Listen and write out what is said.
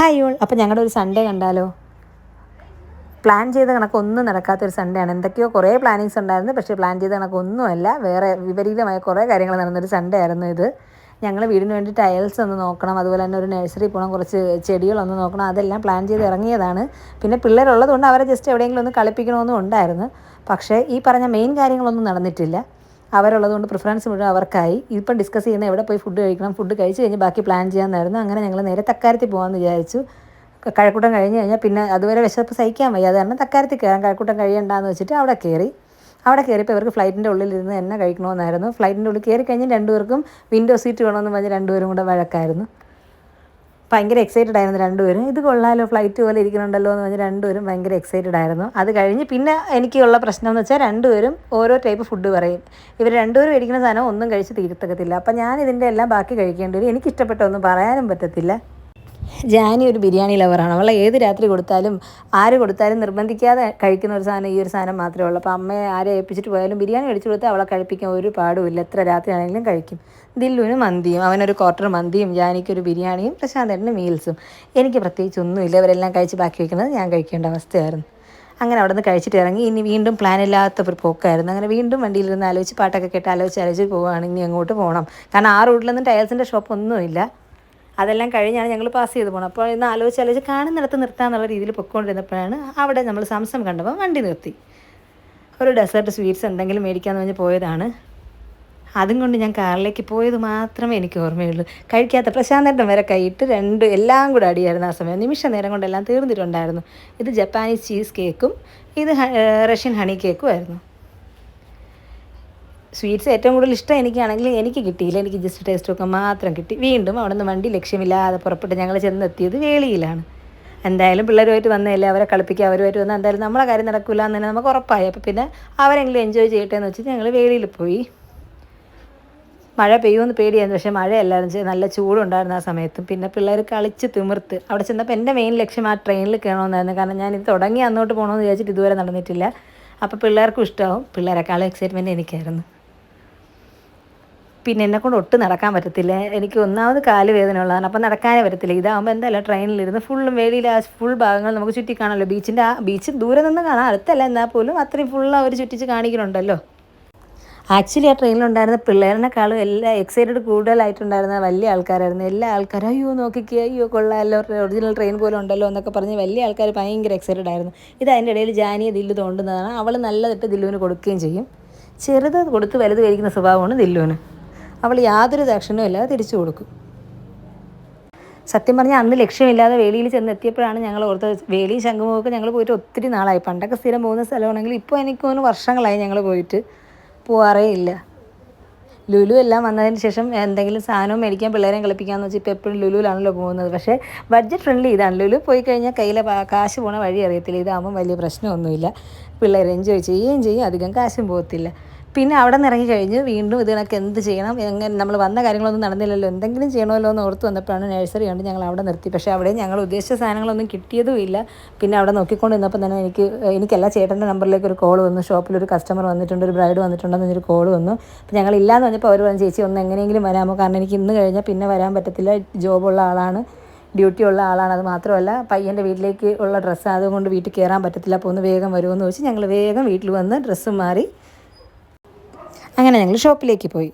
Hi all അപ്പോൾ ഞങ്ങളുടെ ഒരു സൺഡേ കണ്ടാലോ? പ്ലാൻ ചെയ്ത കണക്കൊന്നും നടക്കാത്തൊരു സൺഡേ ആണ്. എന്തൊക്കെയോ കുറേ പ്ലാനിങ്സ് ഉണ്ടായിരുന്നു. പക്ഷേ പ്ലാൻ ചെയ്ത കണക്കൊന്നുമല്ല. വേറെ വിപരീതമായ കുറേ കാര്യങ്ങൾ നടന്നൊരു സൺഡേ ആയിരുന്നു ഇത്. ഞങ്ങൾ വീടിന് വേണ്ടി ടയൽസ് ഒന്ന് നോക്കണം. അതുപോലെ തന്നെ ഒരു നഴ്സറി പോകണം കുറച്ച് ചെടികളൊന്ന് നോക്കണം. അതെല്ലാം പ്ലാൻ ചെയ്ത് ഇറങ്ങിയതാണ്. പിന്നെ പിള്ളേരുള്ളതുകൊണ്ട് അവരെ ജസ്റ്റ് എവിടെയെങ്കിലും ഒന്ന് കളിപ്പിക്കണമെന്നും ഉണ്ടായിരുന്നു. പക്ഷേ ഈ പറഞ്ഞ മെയിൻ കാര്യങ്ങളൊന്നും നടന്നിട്ടില്ല. അവരുള്ളത് കൊണ്ട് പ്രിഫറൻസ് മുഴുവൻ അവർക്കായി. ഇപ്പം ഡിസ്കസ് ചെയ്യുന്ന എവിടെ പോയി ഫുഡ് കഴിക്കണം ഫുഡ് കഴിച്ച് കഴിഞ്ഞ് ബാക്കി പ്ലാൻ ചെയ്യാമെന്നായിരുന്നു അങ്ങനെ ഞങ്ങൾ നേരെ തക്കാരത്തിൽ പോകാമെന്ന് വിചാരിച്ചു. കഴക്കൂട്ടം കഴിഞ്ഞ് കഴിഞ്ഞാൽ പിന്നെ അതുവരെ വിശപ്പ് സഹിക്കാൻ വയ്യ. അത് കാരണം തക്കാരത്തിൽ കയറാം കഴക്കൂട്ടം കഴിയണ്ടെന്ന് വെച്ചിട്ട് അവിടെ കയറി അവിടെ കയറിയപ്പോൾ ഇവർക്ക് ഫ്ലൈറ്റിന്റെ ഉള്ളിലിരുന്ന് എന്നെ കഴിക്കണമെന്നായിരുന്നു ഫ്ലൈറ്റിന്റെ ഉള്ളിൽ കയറി കഴിഞ്ഞ് രണ്ടുപേർക്കും വിൻഡോ സീറ്റ് വേണമെന്ന് പറഞ്ഞ് രണ്ടുപേരും കൂടെ വഴക്കായിരുന്നു. ഭയങ്കര എക്സൈറ്റഡ് ആയിരുന്നു രണ്ടുപേരും. ഇത് കൊള്ളാലോ ഫ്ലൈറ്റ് പോലെ ഇരിക്കുന്നുണ്ടല്ലോ എന്ന് പറഞ്ഞ് രണ്ടുപേരും ഭയങ്കര എക്സൈറ്റഡ് ആയിരുന്നു. അത് കഴിഞ്ഞ് പിന്നെ എനിക്കുള്ള പ്രശ്നം എന്ന് വെച്ചാൽ രണ്ടുപേരും ഓരോ ടൈപ്പ് ഫുഡ് പറയും. ഇവർ രണ്ടുപേരും മേടിക്കുന്ന സാധനം ഒന്നും കഴിച്ച് തീരത്തക്കത്തില്ല അപ്പം ഞാൻ ഇതിന്റെ എല്ലാം ബാക്കി കഴിക്കേണ്ടി വരും. എനിക്ക് ഇഷ്ടപ്പെട്ട ഒന്നും പറയാനും പറ്റത്തില്ല. ജാനി ഒരു ബിരിയാണി ലവറാണ്. അവളെ ഏത് രാത്രി കൊടുത്താലും ആര് കൊടുത്താലും നിർബന്ധിക്കാതെ കഴിക്കുന്ന ഒരു സാധനം ഈ ഒരു സാധനം മാത്രമേ ഉള്ളൂ. അപ്പോൾ അമ്മയെ ആരെ ഏൽപ്പിച്ചിട്ട് പോയാലും ബിരിയാണി കഴിച്ചു കൊടുത്താൽ അവളെ കഴിപ്പിക്കാൻ ഒരു പാടുമില്ല എത്ര രാത്രി ആണെങ്കിലും കഴിക്കും. ദില്ലുവിന് മന്തിയും അവനൊരു ക്വാർട്ടർ മന്തിയും ജാനിക്കൊരു ബിരിയാണിയും പ്രശാന്തേട്ടന് മീൽസും എനിക്ക് പ്രത്യേകിച്ച് ഒന്നുമില്ല ഇവരെല്ലാം കഴിച്ച് ബാക്കി വയ്ക്കുന്നത് ഞാൻ കഴിക്കേണ്ട അവസ്ഥയായിരുന്നു. അങ്ങനെ അവിടെ നിന്ന് കഴിച്ചിട്ട് ഇറങ്ങി. ഇനി വീണ്ടും പ്ലാൻ ഇല്ലാത്ത ഒരു പോക്കായിരുന്നു. അങ്ങനെ വീണ്ടും വണ്ടിയിലിരുന്ന് ആലോചിച്ച് പാട്ടൊക്കെ കേട്ട് ആലോചിച്ച് ആലോചിച്ച് പോവുകയാണ് ഇനി അങ്ങോട്ട് പോകണം. കാരണം ആ റൂട്ടിലൊന്നും ടയൽസിന്റെ ഷോപ്പ് ഒന്നുമില്ല. അതെല്ലാം കഴിഞ്ഞാണ് ഞങ്ങൾ പാസ് ചെയ്ത് പോകണം അപ്പോൾ ഇന്ന് ആലോചിച്ച് ആലോചിച്ച് കാണുന്നിടത്ത് നിർത്താമെന്നുള്ള രീതിയിൽ പൊയ്ക്കൊണ്ടിരുന്നപ്പോഴാണ് അവിടെ നമ്മൾ സംസം കണ്ടപ്പോൾ വണ്ടി നിർത്തി. ഒരു ഡെസേർട്ട് സ്വീറ്റ്സ് എന്തെങ്കിലും മേടിക്കാമെന്ന് പറഞ്ഞ് പോയതാണ്. അതും കൊണ്ട് ഞാൻ കാറിലേക്ക് പോയത് മാത്രമേ എനിക്ക് ഓർമ്മയുള്ളൂ. കഴിക്കാത്ത പ്രശാന്തേട്ടൻ വരെ കൈയിട്ട് രണ്ട് എല്ലാം കൂടെ അടിയായിരുന്നു ആ സമയം. നിമിഷ നേരം കൊണ്ടെല്ലാം തീർന്നിട്ടുണ്ടായിരുന്നു. ഇത് ജപ്പാനീസ് ചീസ് കേക്കും ഇത് റഷ്യൻ ഹണി കേക്കും ആയിരുന്നു. സ്വീറ്റ്സ് ഏറ്റവും കൂടുതൽ ഇഷ്ടം എനിക്കാണെങ്കിൽ എനിക്ക് കിട്ടിയില്ല. എനിക്ക് ജസ്റ്റ് ടേസ്റ്റ് ഒക്കെ മാത്രം കിട്ടി. വീണ്ടും അവിടെ നിന്ന് വണ്ടി ലക്ഷ്യമില്ലാതെ പുറപ്പെട്ട് ഞങ്ങൾ ചെന്നെത്തിയത് വേളിയിലാണ്. എന്തായാലും പിള്ളേരുമായിട്ട് വന്നതല്ലേ? അവരെ കളിപ്പിക്കുക അവരുമായിട്ട് വന്നാൽ എന്തായാലും നമ്മളെ കാര്യം നടക്കില്ല എന്ന് തന്നെ നമുക്ക് ഉറപ്പായി. അപ്പോൾ പിന്നെ അവരെങ്കിലും എൻജോയ് ചെയ്യട്ടെ എന്ന് വെച്ചിട്ട് ഞങ്ങൾ വേളിയിൽ പോയി. മഴ പെയ്യുമെന്ന് പേടിയായിരുന്നു. പക്ഷേ മഴയല്ലായിരുന്നു. നല്ല ചൂടുണ്ടായിരുന്നു ആ സമയത്ത്. പിന്നെ പിള്ളേർ കളിച്ച് തിമിർത്ത്. അവിടെ ചെന്നപ്പോൾ എന്റെ മെയിൻ ലക്ഷ്യം ആ ട്രെയിനിൽ കയറണമെന്നായിരുന്നു. കാരണം ഞാൻ ഇത് തുടങ്ങി അന്നോട്ട് പോകണമെന്ന് വിചാരിച്ചിട്ട് ഇതുവരെ നടന്നിട്ടില്ല. അപ്പോൾ പിള്ളേർക്കും ഇഷ്ടമാവും പിള്ളേരെക്കാളും എക്സൈറ്റ്മെന്റ് എനിക്കായിരുന്നു. പിന്നെ എന്നെ കൊണ്ട് ഒട്ടും നടക്കാൻ പറ്റത്തില്ല. എനിക്ക് ഒന്നാമത് കാൽ വേദന ഉള്ളതാണ്. അപ്പം നടക്കാനേ പറ്റത്തില്ല. ഇതാകുമ്പോൾ എന്തായാലും ട്രെയിനിലിരുന്ന് ഫുള്ളും വേളിയിൽ ആ ഫുൾ ഭാഗങ്ങൾ നമുക്ക് ചുറ്റി കാണാമല്ലോ. ബീച്ചിന്റെ ആ ബീച്ച് ദൂരെ നിന്ന് കാണാം. അടുത്തല്ല എന്നാൽ പോലും അത്രയും ഫുൾ അവർ ചുറ്റിച്ച് കാണിക്കുന്നുണ്ടല്ലോ ആക്ച്വലി ആ ട്രെയിനിലുണ്ടായിരുന്ന പിള്ളേരിനെക്കാളും എല്ലാ എക്സൈറ്റഡ് കൂടുതലായിട്ടുണ്ടായിരുന്ന വലിയ ആൾക്കാരായിരുന്നു. എല്ലാ ആൾക്കാരും അയ്യോ നോക്കിക്കുക അയ്യോ കൊള്ളാമല്ലോ ഒറിജിനൽ ട്രെയിൻ പോലെ ഉണ്ടല്ലോ എന്നൊക്കെ പറഞ്ഞ് വലിയ ആൾക്കാർ ഭയങ്കര എക്സൈറ്റഡ് ആയിരുന്നു. ഇത് അതിന്റെ ഇടയിൽ ജാനിയ ദില്ലു തോണ്ടുന്നതാണ്. അവൾ നല്ലതിട്ട് ദില്ലുവിന് കൊടുക്കുകയും ചെയ്യും. ചെറുത് കൊടുത്ത് വലുത് കഴിക്കുന്ന സ്വഭാവമാണ് ദില്ലുവിന്. അവൾ യാതൊരു ദക്ഷിണവും ഇല്ലാതെ തിരിച്ചു കൊടുക്കും. സത്യം പറഞ്ഞാൽ അന്ന് ലക്ഷ്യമില്ലാതെ വേലിയിൽ ചെന്ന് എത്തിയപ്പോഴാണ് ഞങ്ങൾ ഓർത്ത് വേലി ശംഖുമുഖമൊക്കെ ഞങ്ങൾ പോയിട്ട് ഒത്തിരി നാളായി. പണ്ടൊക്കെ സ്ഥിരം പോകുന്ന സ്ഥലമാണെങ്കിൽ ഇപ്പോൾ എനിക്ക് തോന്നുന്നു വർഷങ്ങളായി ഞങ്ങൾ പോയിട്ട് പോകാറേ ഇല്ല. ലുലു എല്ലാം വന്നതിന് ശേഷം എന്തെങ്കിലും സാധനം മേടിക്കാൻ പിള്ളേരെ കളിപ്പിക്കാമെന്ന് വെച്ചാൽ ഇപ്പോൾ എപ്പോഴും ലുലുവിലാണല്ലോ പോകുന്നത്. പക്ഷേ ബഡ്ജറ്റ് ഫ്രണ്ട്ലി ഇതാണ്. ലുലു പോയി കഴിഞ്ഞാൽ കയ്യിലെ കാശ് പോണ വഴി അറിയത്തില്ല. ഇതാകുമ്പോൾ വലിയ പ്രശ്നമൊന്നുമില്ല. പിള്ളേർ എൻജോയ് ചെയ്യുകയും ചെയ്യും. അധികം കാശും പോകത്തില്ല. പിന്നെ അവിടെ നിന്ന് ഇറങ്ങി കഴിഞ്ഞ് വീണ്ടും ഇത് കണക്ക് എന്ത് ചെയ്യണം? എങ്ങനെ നമ്മൾ വന്ന കാര്യങ്ങളൊന്നും നടന്നില്ലല്ലോ. എന്തെങ്കിലും ചെയ്യണമല്ലോ എന്ന് ഓർത്ത് വന്നപ്പോഴാണ് നഴ്സറി കണ്ട് ഞങ്ങൾ അവിടെ നിർത്തി. പക്ഷേ അവിടെ ഞങ്ങൾ ഉദ്ദേശിച്ച സാധനങ്ങളൊന്നും കിട്ടിയതുമില്ല. പിന്നെ അവിടെ നോക്കിക്കൊണ്ട് നിന്നപ്പോൾ തന്നെ എനിക്ക് എനിക്കല്ല ചേട്ടന്റെ നമ്പറിലേക്ക് ഒരു കോൾ വന്നു. ഷോപ്പിലൊരു കസ്റ്റമർ വന്നിട്ടുണ്ട് ഒരു ബ്രൈഡ് വന്നിട്ടുണ്ടെന്ന് ഒരു കോൾ വന്നു. അപ്പോൾ ഞങ്ങൾ ഇല്ലാന്ന് പറഞ്ഞപ്പോൾ അവർ പറഞ്ഞു ചേച്ചി ഒന്ന് എങ്ങനെയെങ്കിലും വരാമോ? കാരണം എനിക്ക് ഇന്ന് കഴിഞ്ഞാൽ പിന്നെ വരാൻ പറ്റത്തില്ല. ജോബുള്ള ആളാണ് ഡ്യൂട്ടി ഉള്ള ആളാണ്. അത് മാത്രമല്ല പയ്യന്റെ വീട്ടിലേക്ക് ഉള്ള ഡ്രസ്സ് അതുകൊണ്ട് വീട്ടിൽ കയറാൻ പറ്റത്തില്ല. അപ്പോൾ ഒന്ന് വേഗം വരുമെന്ന് ചോദിച്ച് ഞങ്ങൾ വേഗം വീട്ടിൽ വന്ന് ഡ്രസ്സ് മാറി അങ്ങനെ ഞങ്ങൾ ഷോപ്പിലേക്ക് പോയി.